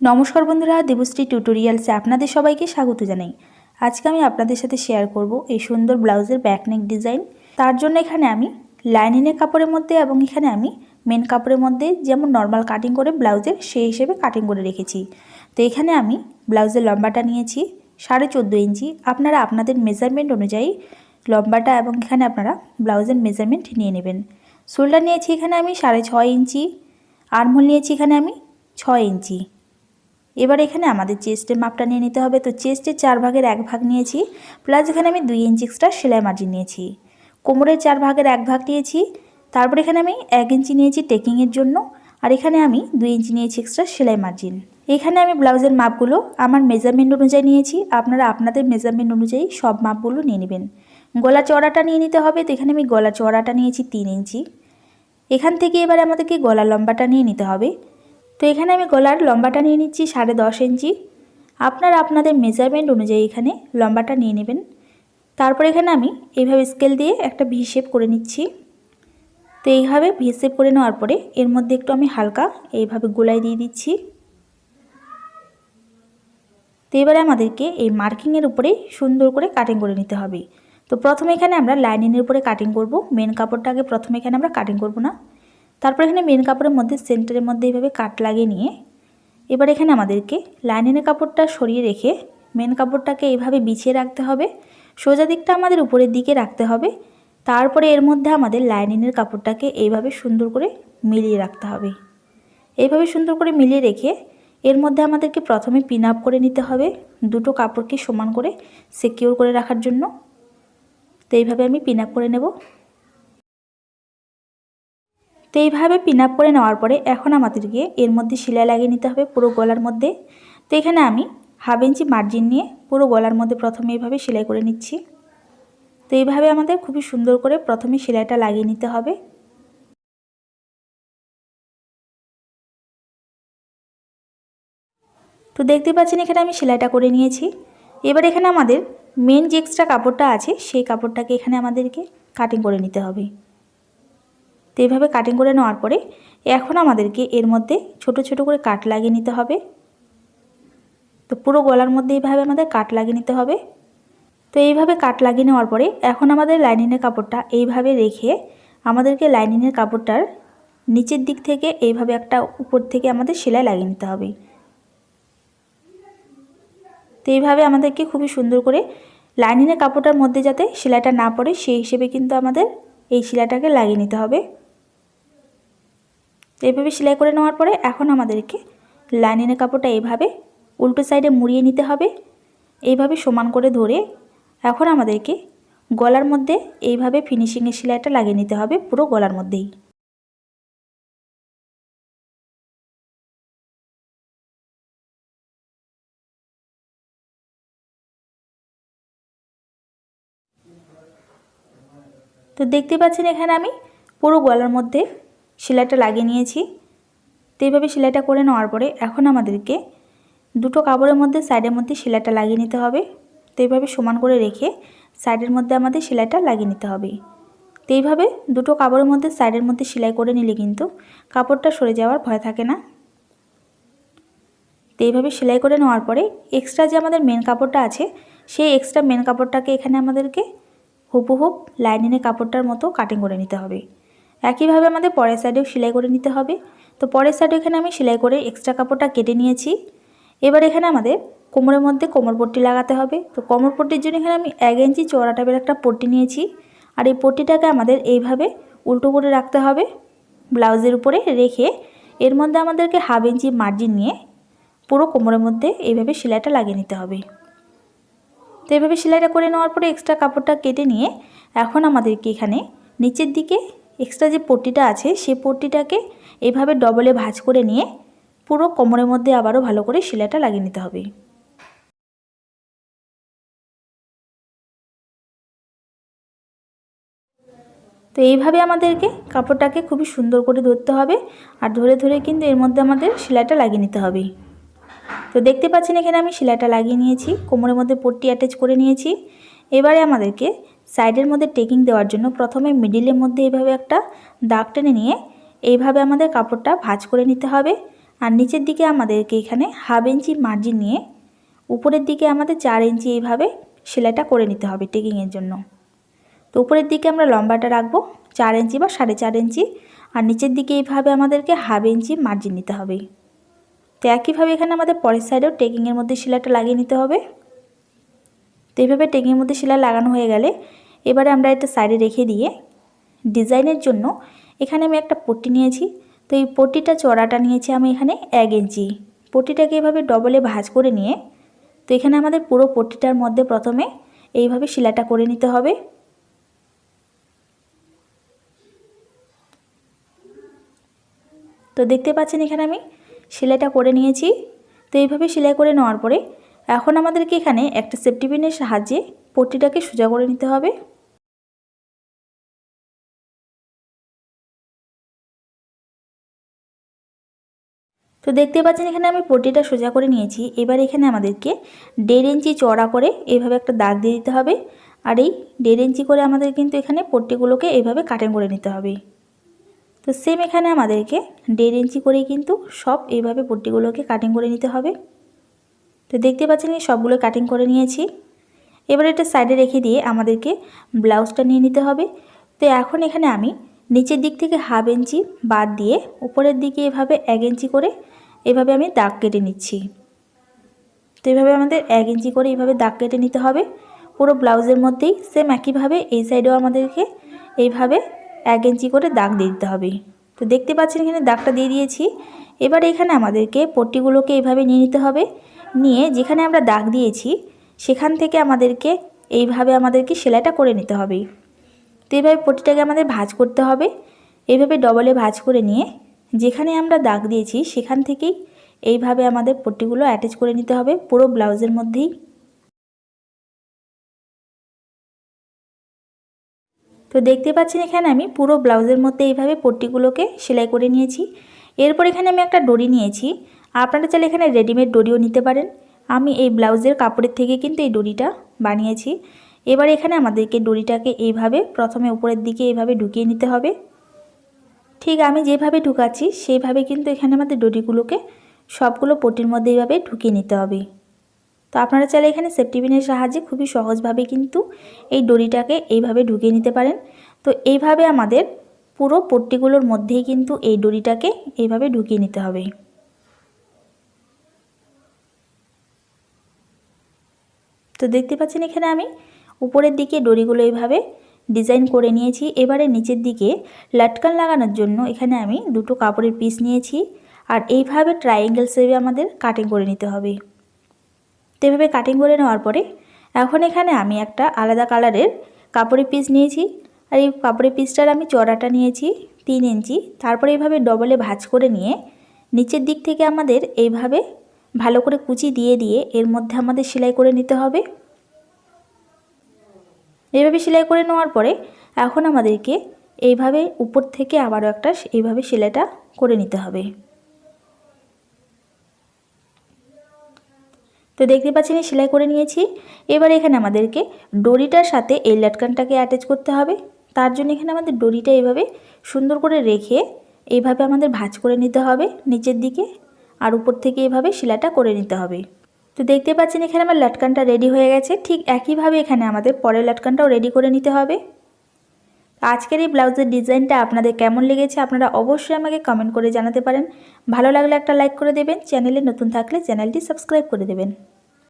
নমস্কার বন্ধুরা, দেবশ্রী টিউটোরিয়ালসে আপনাদের সবাইকে স্বাগত জানাই। আজকে আমি আপনাদের সাথে শেয়ার করব এই সুন্দর ব্লাউজের ব্যাকনেক ডিজাইন তার জন্য এখানে আমি লাইনিনের কাপড়ের মধ্যে এবং এখানে আমি মেন কাপড়ের মধ্যে যেমন নর্মাল কাটিং করে ব্লাউজের সেই হিসেবে কাটিং করে রেখেছি। তো এখানে আমি ব্লাউজের লম্বাটা নিয়েছি সাড়ে চোদ্দ ইঞ্চি। আপনারা আপনাদের মেজারমেন্ট অনুযায়ী লম্বাটা এবং এখানে আপনারা ব্লাউজের মেজারমেন্ট নিয়ে নেবেন। শোল্ডার নিয়েছি এখানে আমি সাড়ে ছয় ইঞ্চি। আর্মহোল নিয়েছি এখানে আমি ছয় ইঞ্চি। এবার এখানে আমাদের চেস্টের মাপটা নিয়ে নিতে হবে। তো চেস্টের চার ভাগের এক ভাগ নিয়েছি প্লাস এখানে আমি দুই ইঞ্চি এক্সট্রা সেলাই মার্জিন নিয়েছি। কোমরের চার ভাগের এক ভাগ নিয়েছি, তারপর এখানে আমি এক ইঞ্চি নিয়েছি টেকিংয়ের জন্য, আর এখানে আমি দুই ইঞ্চি নিয়েছি এক্সট্রা সেলাই মার্জিন এখানে আমি ব্লাউজের মাপগুলো আমার মেজারমেন্ট অনুযায়ী নিয়েছি, আপনারা আপনাদের মেজারমেন্ট অনুযায়ী সব মাপগুলো নিয়ে নেবেন। গলা চড়াটা নিয়ে নিতে হবে, তো এখানে আমি গলা চড়াটা নিয়েছি তিন ইঞ্চি এখান থেকে এবার আমাদেরকে গলা লম্বাটা নিয়ে নিতে হবে। তো এখানে আমি গলার লম্বাটা নিয়ে নিচ্ছি সাড়ে দশ ইঞ্চি। আপনারা আপনাদের মেজারমেন্ট অনুযায়ী এখানে লম্বাটা নিয়ে নেবেন। তারপর এখানে আমি এইভাবে স্কেল দিয়ে একটা ভি শেপ করে নিচ্ছি। তো এইভাবে ভি শেপ করে নেওয়ার পরে এর মধ্যে একটু আমি হালকা এইভাবে গোলাই দিয়ে দিচ্ছি। তো এবারে আমাদেরকে এই মার্কিংয়ের উপরে সুন্দর করে কাটিং করে নিতে হবে। তো প্রথমে এখানে আমরা লাইনিংয়ের উপরে কাটিং করব। মেন কাপড়টাকে প্রথমে এখানে আমরা কাটিং করব না। তারপর এখানে মেন কাপড়ের মধ্যে সেন্টারের মধ্যে এইভাবে কাট লাগিয়ে নিয়ে এবার এখানে আমাদেরকে লাইনিনের কাপড়টা সরিয়ে রেখে মেন কাপড়টাকে এইভাবে বিছিয়ে রাখতে হবে। সোজা দিকটা আমাদের উপরের দিকে রাখতে হবে। তারপরে এর মধ্যে আমাদের লাইনিনের কাপড়টাকে এইভাবে সুন্দর করে মিলিয়ে রাখতে হবে। এইভাবে সুন্দর করে মিলিয়ে রেখে এর মধ্যে আমাদেরকে প্রথমে পিন আপ করে নিতে হবে দুটো কাপড়কে সমান করে সিকিউর করে রাখার জন্য। তো এইভাবে আমি পিন আপ করে নেব। তো এইভাবে পিন আপ করে নেওয়ার পরে এখন আমাদেরকে এর মধ্যে সেলাই লাগিয়ে নিতে হবে পুরো গলার মধ্যে। তো এখানে আমি হাফ ইঞ্চি মার্জিন নিয়ে পুরো গলার মধ্যে প্রথমে এইভাবে সেলাই করে নিচ্ছি। তো এইভাবে আমাদের খুবই সুন্দর করে প্রথমে সেলাইটা লাগিয়ে নিতে হবে। তো দেখতে পাচ্ছেন এখানে আমি সেলাইটা করে নিয়েছি। এবার এখানে আমাদের মেন যে এক্সট্রা কাপড়টা আছে, সেই কাপড়টাকে এখানে আমাদেরকে কাটিং করে নিতে হবে। তো এইভাবে কাটিং করে নেওয়ার পরে এখন আমাদেরকে এর মধ্যে ছোট ছোট করে কাট লাগিয়ে নিতে হবে। তো পুরো গলার মধ্যে এইভাবে আমাদের কাট লাগিয়ে নিতে হবে। তো এইভাবে কাট লাগিয়ে নেওয়ার পরে এখন আমাদের লাইনিংয়ের কাপড়টা এইভাবে রেখে আমাদেরকে লাইনিংয়ের কাপড়টার নিচের দিক থেকে এইভাবে একটা উপর থেকে আমাদের সেলাই লাগিয়ে নিতে হবে। তো এইভাবে আমাদেরকে খুবই সুন্দর করে লাইনিংয়ের কাপড়টার মধ্যে যাতে সেলাইটা না পড়ে সেই হিসেবে কিন্তু আমাদের এই সেলাইটাকে লাগিয়ে নিতে হবে। এইভাবে সেলাই করে নেওয়ার পরে এখন আমাদেরকে লাইনিংয়ের কাপড়টা এইভাবে উল্টো সাইডে মুড়িয়ে নিতে হবে। এইভাবে সমান করে ধরে এখন আমাদেরকে গলার মধ্যে এইভাবে ফিনিশিংয়ের সেলাইটা লাগিয়ে নিতে হবে পুরো গলার মধ্যেই। তো দেখতে পাচ্ছেন এখানে আমি পুরো গলার মধ্যে সেলাইটা লাগিয়ে নিয়েছি। তো এইভাবে সেলাইটা করে নেওয়ার পরে এখন আমাদেরকে দুটো কাপড়ের মধ্যে সাইডের মধ্যে সেলাইটা লাগিয়ে নিতে হবে। তো এইভাবে সমান করে রেখে সাইডের মধ্যে আমাদের সেলাইটা লাগিয়ে নিতে হবে। তো এইভাবে দুটো কাপড়ের মধ্যে সাইডের মধ্যে সেলাই করে নিলে কিন্তু কাপড়টা সরে যাওয়ার ভয় থাকে না। তো এইভাবে সেলাই করে নেওয়ার পরে এক্সট্রা যে আমাদের মেন কাপড়টা আছে, সেই এক্সট্রা মেন কাপড়টাকে এখানে আমাদেরকে হুবহুব লাইনিংয়ের কাপড়টার মতো কাটিং করে নিতে হবে। একইভাবে আমাদের পরের সাইডেও সেলাই করে নিতে হবে। তো পরের সাইডে এখানে আমি সেলাই করে এক্সট্রা কাপড়টা কেটে নিয়েছি। এবার এখানে আমাদের কোমরের মধ্যে কোমর পট্টি লাগাতে হবে। তো কোমর পট্টির জন্য এখানে আমি এক ইঞ্চি চওড়া টাইপের একটা পট্টি নিয়েছি। আর এই পট্টিটাকে আমাদের এইভাবে উল্টো করে রাখতে হবে ব্লাউজের উপরে রেখে। এর মধ্যে আমাদেরকে হাফ ইঞ্চি মার্জিন নিয়ে পুরো কোমরের মধ্যে এইভাবে সেলাইটা লাগিয়ে নিতে হবে। তো এইভাবে সেলাইটা করে নেওয়ার পরে এক্সট্রা কাপড়টা কেটে নিয়ে এখন আমাদেরকে এখানে নিচের দিকে এক্সট্রা যে পট্টিটা আছে সেই পট্টিটাকে এইভাবে ডবলে ভাঁজ করে নিয়ে পুরো কোমরের মধ্যে আবারও ভালো করে সেলাইটা লাগিয়ে নিতে হবে। তো এইভাবে আমাদেরকে কাপড়টাকে খুবই সুন্দর করে ধরতে হবে আর ধরে ধরে কিন্তু এর মধ্যে আমাদের সেলাইটা লাগিয়ে নিতে হবে। তো দেখতে পাচ্ছেন এখানে আমি সেলাইটা লাগিয়ে নিয়েছি, কোমরের মধ্যে পট্টি অ্যাটাচ করে নিয়েছি। এবারে আমাদেরকে সাইডের মধ্যে টেকিং দেওয়ার জন্য প্রথমে মিডিলের মধ্যে এইভাবে একটা দাগ টেনে নিয়ে এইভাবে আমাদের কাপড়টা ভাঁজ করে নিতে হবে। আর নিচের দিকে আমাদেরকে এখানে হাফ ইঞ্চি মার্জিন নিয়ে উপরের দিকে আমাদের চার ইঞ্চি এইভাবে সেলাইটা করে নিতে হবে টেকিংয়ের জন্য। তো উপরের দিকে আমরা লম্বাটা রাখব চার ইঞ্চি বা সাড়ে চার ইঞ্চি। আর নিচের দিকে এইভাবে আমাদেরকে হাফ ইঞ্চি মার্জিন নিতে হবে। তো একইভাবে এখানে আমাদের পরের সাইডেও টেকিংয়ের মধ্যে সেলাইটা লাগিয়ে নিতে হবে। তো এইভাবে টেকিংয়ের মধ্যে সেলাই লাগানো হয়ে গেলে এবারে আমরা এটা সাইডে রেখে দিয়ে ডিজাইনের জন্য এখানে আমি একটা পট্টি নিয়েছি। তো এই পট্টিটা চড়াটা নিয়েছি আমি এখানে এক ইঞ্চি। পট্টিটাকে এভাবে ডবলে ভাজ করে নিয়ে তো এখানে আমাদের পুরো পট্টিটার মধ্যে প্রথমে এইভাবে সেলাইটা করে নিতে হবে। তো দেখতে পাচ্ছেন এখানে আমি সেলাইটা করে নিয়েছি। তো এইভাবে সেলাই করে নেওয়ার পরে এখন আমাদেরকে এখানে একটা সেফটি পিনের সাহায্যে পট্টিটাকে সোজা করে নিতে হবে। তো দেখতে পাচ্ছেন এখানে আমি পট্টিটা সোজা করে নিয়েছি। এবার এখানে আমাদেরকে দেড় ইঞ্চি চড়া করে এভাবে একটা দাগ দিয়ে দিতে হবে। আর এই দেড় ইঞ্চি করে আমাদের কিন্তু এখানে পট্টিগুলোকে এভাবে কাটিং করে নিতে হবে। তো সেম এখানে আমাদেরকে দেড় ইঞ্চি করেই কিন্তু সব এইভাবে পট্টিগুলোকে কাটিং করে নিতে হবে। তো দেখতে পাচ্ছেন এই সবগুলো কাটিং করে নিয়েছি। এবার এটা সাইডে রেখে দিয়ে আমাদেরকে ব্লাউজটা নিয়ে নিতে হবে। তো এখন এখানে আমি নিচের দিক থেকে হাফ ইঞ্চি বাদ দিয়ে উপরের দিকে এভাবে এক ইঞ্চি করে এভাবে আমি দাগ কেটে নিচ্ছি। তো এভাবে আমাদের এক ইঞ্চি করে এইভাবে দাগ কেটে নিতে হবে। পুরো ব্লাউজের মধ্যেই সেম একইভাবে এই সাইডেও আমাদেরকে এইভাবে এক ইঞ্চি করে দাগ দিয়ে দিতে হবে। তো দেখতে পাচ্ছেন এখানে দাগটা দিয়ে দিয়েছি। এবার এখানে আমাদেরকে পট্টিগুলোকে এইভাবে নিয়ে নিতে হবে। নিয়ে যেখানে আমরা দাগ দিয়েছি, সেখান থেকে আমাদেরকে এইভাবে আমাদেরকে সেলাইটা করে নিতে হবে। তো এইভাবে পট্টিটাকে আমাদের ভাজ করতে হবে। এইভাবে ডবলে ভাজ করে নিয়ে যেখানে আমরা দাগ দিয়েছি, সেখান থেকেই এইভাবে আমাদের পট্টিগুলো অ্যাটাচ করে নিতে হবে পুরো ব্লাউজের মধ্যেই। তো দেখতে পাচ্ছেন এখানে আমি পুরো ব্লাউজের মধ্যে এইভাবে পট্টিগুলোকে সেলাই করে নিয়েছি। এরপর এখানে আমি একটা ডরি নিয়েছি। আপনারা চাইলে এখানে রেডিমেড ডরিও নিতে পারেন। আমি এই ব্লাউজের কাপড়ের থেকে কিন্তু এই ডরিটা বানিয়েছি। এবার এখানে আমাদেরকে ডরিটাকে এইভাবে প্রথমে উপরের দিকে এইভাবে ঢুকিয়ে নিতে হবে। ঠিক আমি যেভাবে ঢুকাচ্ছি, সেইভাবে কিন্তু এখানে আমাদের ডরিগুলোকে সবগুলো পটির মধ্যে এইভাবে ঢুকিয়ে নিতে হবে। তো আপনারা চাইলে এখানে সেফটি পিনের সাহায্যে খুবই সহজভাবে কিন্তু এই ডরিটাকে এইভাবে ঢুকিয়ে নিতে পারেন। তো এইভাবে আমাদের পুরো পট্টিগুলোর মধ্যেই কিন্তু এই ডরিটাকে এইভাবে ঢুকিয়ে নিতে হবে। তো দেখতে পাচ্ছেন এখানে আমি উপরের দিকে ডরিগুলো এইভাবে ডিজাইন করে নিয়েছি। এবারে নিচের দিকে লাটকান লাগানোর জন্য এখানে আমি দুটো কাপড়ের পিস নিয়েছি আর এইভাবে ট্রায়াঙ্গেল শেপে আমাদের কাটিং করে নিতে হবে। তো এভাবে কাটিং করে নেওয়ার পরে এখন এখানে আমি একটা আলাদা কালারের কাপড়ের পিস নিয়েছি। আর এই কাপড়ের পিসটার আমি চড়াটা নিয়েছি তিন ইঞ্চি। তারপরে এইভাবে ডবলে ভাজ করে নিয়ে নিচের দিক থেকে আমাদের এইভাবে ভালো করে কুচি দিয়ে দিয়ে এর মধ্যে আমাদের সেলাই করে নিতে হবে। এইভাবে সেলাই করে নেওয়ার পরে এখন আমাদেরকে এইভাবে উপর থেকে আবারও একটা এইভাবে সেলাইটা করে নিতে হবে। তো দেখতে পাচ্ছেন সেলাই করে নিয়েছি। এবার এখানে আমাদেরকে ডরিটার সাথে এই লাটকানটাকে অ্যাটাচ করতে হবে। তার জন্য এখানে আমাদের ডরিটা এইভাবে সুন্দর করে রেখে এইভাবে আমাদের ভাঁজ করে নিতে হবে নিচের দিকে। আর উপর থেকে এভাবে শিলাটা করে নিতে হবে। তো দেখতে পাচ্ছেন এখানে আমার লাটকানটা রেডি হয়ে গেছে। ঠিক একইভাবে এখানে আমাদের পরের লাটকানটাও রেডি করে নিতে হবে। আজকের এই ব্লাউজের ডিজাইনটা আপনাদের কেমন লেগেছে আপনারা অবশ্যই আমাকে কমেন্ট করে জানাতে পারেন। ভালো লাগলে একটা লাইক করে দেবেন। চ্যানেলে নতুন থাকলে চ্যানেলটি সাবস্ক্রাইব করে দেবেন।